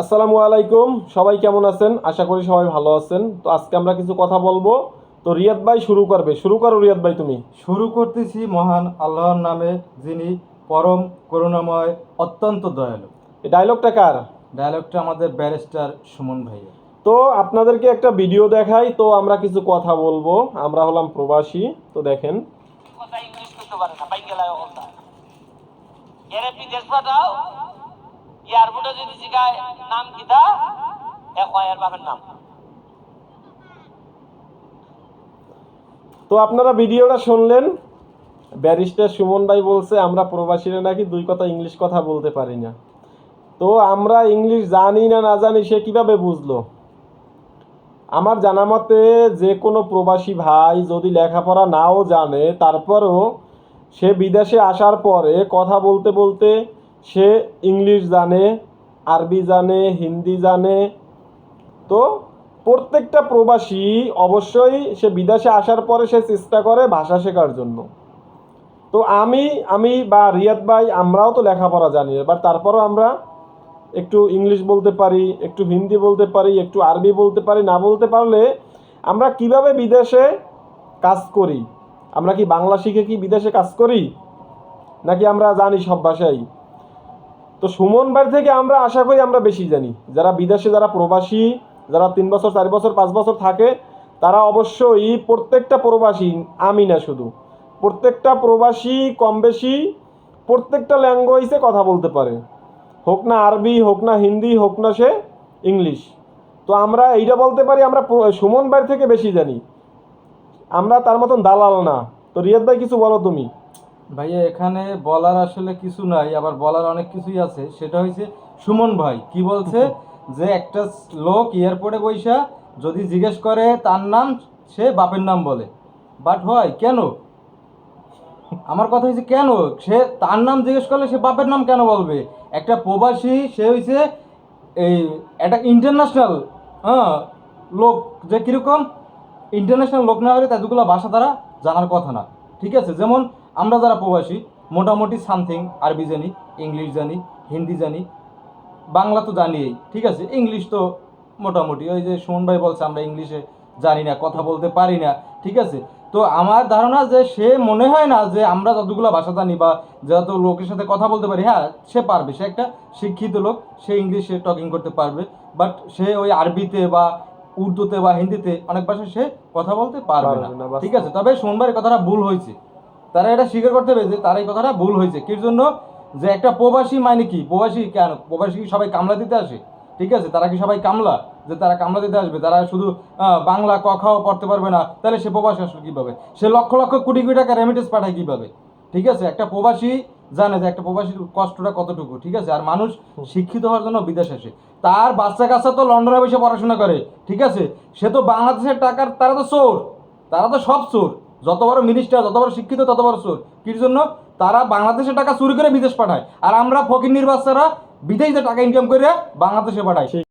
আসসালামু আলাইকুম সবাই কেমন আছেন? আশা করি সবাই ভালো আছেন। তো আজকে আমরা কিছু কথা বলব। তো রিয়াদ ভাই শুরু করবে। শুরু করো রিয়াদ ভাই তুমি। শুরু করতেছি মহান আল্লাহর নামে যিনি পরম করুণাময় অত্যন্ত দয়ালু। এই ডায়লগটা কার? ডায়লগটা আমাদের ব্যারিস্টার সুমন ভাইয়া তো আপনাদেরকে একটা ভিডিও দেখাই। তো আমরা কিছু কথা বলব। আমরা হলাম প্রবাসী। তো দেখেন। কথা ইংলিশ করতে পারে না বাইক গেলায় অবস্থা। এরে বিদেশ পাঠাও যদি জিগায়, নাম কিতা এক বাপের নাম। তো আপনারা ভিডিওটা শুনলেন, ব্যারিস্টার সুমন ভাই বলছে, আমরা প্রবাসীরা নাকি দুই কথা ইংলিশ কথা বলতে পারি না। তো আমরা ইংলিশ জানি না না জানি, সে কীভাবে বুঝলো? আমার জানা মতে, যে কোনো প্রবাসী ভাই যদি লেখাপড়া নাও জানে, তারপরও সে বিদেশে আসার পরে কথা বলতে বলতে সে ইংলিশ জানে, আরবি জানে, হিন্দি জানে। তো প্রত্যেকটা প্রবাসী অবশ্যই সে বিদেশে আসার পরে সে চেষ্টা করে ভাষা শেখার জন্য। তো আমি আমি বা রিয়াদ ভাই, আমরাও তো লেখাপড়া জানি, এবার তারপরও আমরা একটু ইংলিশ বলতে পারি, একটু হিন্দি বলতে পারি, একটু আরবি বলতে পারি, না বলতে পারলে আমরা কীভাবে বিদেশে কাজ করি? আমরা কি বাংলা শিখে কি বিদেশে কাজ করি? নাকি আমরা জানি সব ভাষাই? তো সুমন ভাই থেকে আমরা আশা করি আমরা বেশি জানি। যারা বিদেশে, যারা প্রবাসী, যারা তিন বছর, চার বছর, পাঁচ বছর থাকে, তারা অবশ্যই প্রত্যেকটা প্রবাসী, আমি না শুধু, প্রত্যেকটা প্রবাসী কম বেশি প্রত্যেকটা ল্যাঙ্গুয়েজে কথা বলতে পারে। হোক না আরবি, হোক না হিন্দি, হোক না সে ইংলিশ। তো আমরা এইটা বলতে পারি, আমরা সুমন ভাই থেকে বেশি জানি। আমরা তার মতন দালাল না। তো রিয়াদ ভাই কিছু বলো তুমি। ভাইয়া এখানে বলার আসলে কিছু নাই আবার বলার অনেক কিছুই আছে। সেটা হয়েছে সুমন ভাই কি বলছে যে একটা লোক এয়ারপোর্টে বৈশা যদি জিজ্ঞেস করে তার নাম সে বাপের নাম বলে। বাট হয় কেন? আমার কথা হয়েছে কেন? সে তার নাম জিজ্ঞেস করলে সে বাপের নাম কেন বলবে? একটা প্রবাসী সে হয়েছে এই একটা ইন্টারন্যাশনাল হ্যাঁ লোক যে কীরকম? ইন্টারন্যাশনাল লোক না হলে এতগুলো ভাষা তারা জানার কথা না। ঠিক আছে? যেমন আমরা যারা প্রবাসী মোটামুটি সামথিং আরবি জানি ইংলিশ জানি হিন্দি জানি বাংলা তো জানিই ঠিক আছে? ইংলিশ তো মোটামুটি ওই যে সুমন ভাই বলছে আমরা ইংলিশে জানি না কথা বলতে পারি না ঠিক আছে? তো আমার ধারণা যে সে মনে হয় না যে আমরা যতগুলো ভাষা জানি বা যত লোকের সাথে কথা বলতে পারি হ্যাঁ সে পারবে সে একটা শিক্ষিত লোক সে ইংলিশে টকিং করতে পারবে বাট সে ওই আরবিতে বা উর্দুতে বা হিন্দিতে অনেক ভাষায় সে কথা বলতে পারবে না ঠিক আছে? তবে সোমবারের কথাটা ভুল হয়েছে। তারা এটা স্বীকার করতে হবে যে তার এই কথাটা ভুল হয়েছে। কির জন্য? যে একটা প্রবাসী মানে কি? প্রবাসী কেন? প্রবাসী কি সবাই কামলা দিতে আসে? ঠিক আছে, তারা কি সবাই কামলা? যে তারা কামলা দিতে আসবে, তারা শুধু বাংলা ক খাও পড়তে পারবে না, তাহলে সে প্রবাসী আসলে কীভাবে? সে লক্ষ লক্ষ কোটি কোটি টাকা রেমিটেন্স পাঠায় কীভাবে? ঠিক আছে, একটা প্রবাসী জানে যে একটা প্রবাসীর কষ্টটা কতটুকু, ঠিক আছে? আর মানুষ শিক্ষিত হওয়ার জন্য বিদেশ আসে। তার বাচ্চা কাচ্চা তো লন্ডনে বসে পড়াশোনা করে, ঠিক আছে? সে তো বাংলাদেশের টাকার, তারা তো চোর, তারা তো সব চোর। যত বড় মিনিস্টার যত বড় শিক্ষিত তত বড় চোর। কির জন্য? তারা বাংলাদেশে টাকা চুরি করে বিদেশ পাঠায়। আর আমরা ফকির নির্বাচারা বিদেশে টাকা ইনকাম করে বাংলাদেশে পাঠাই।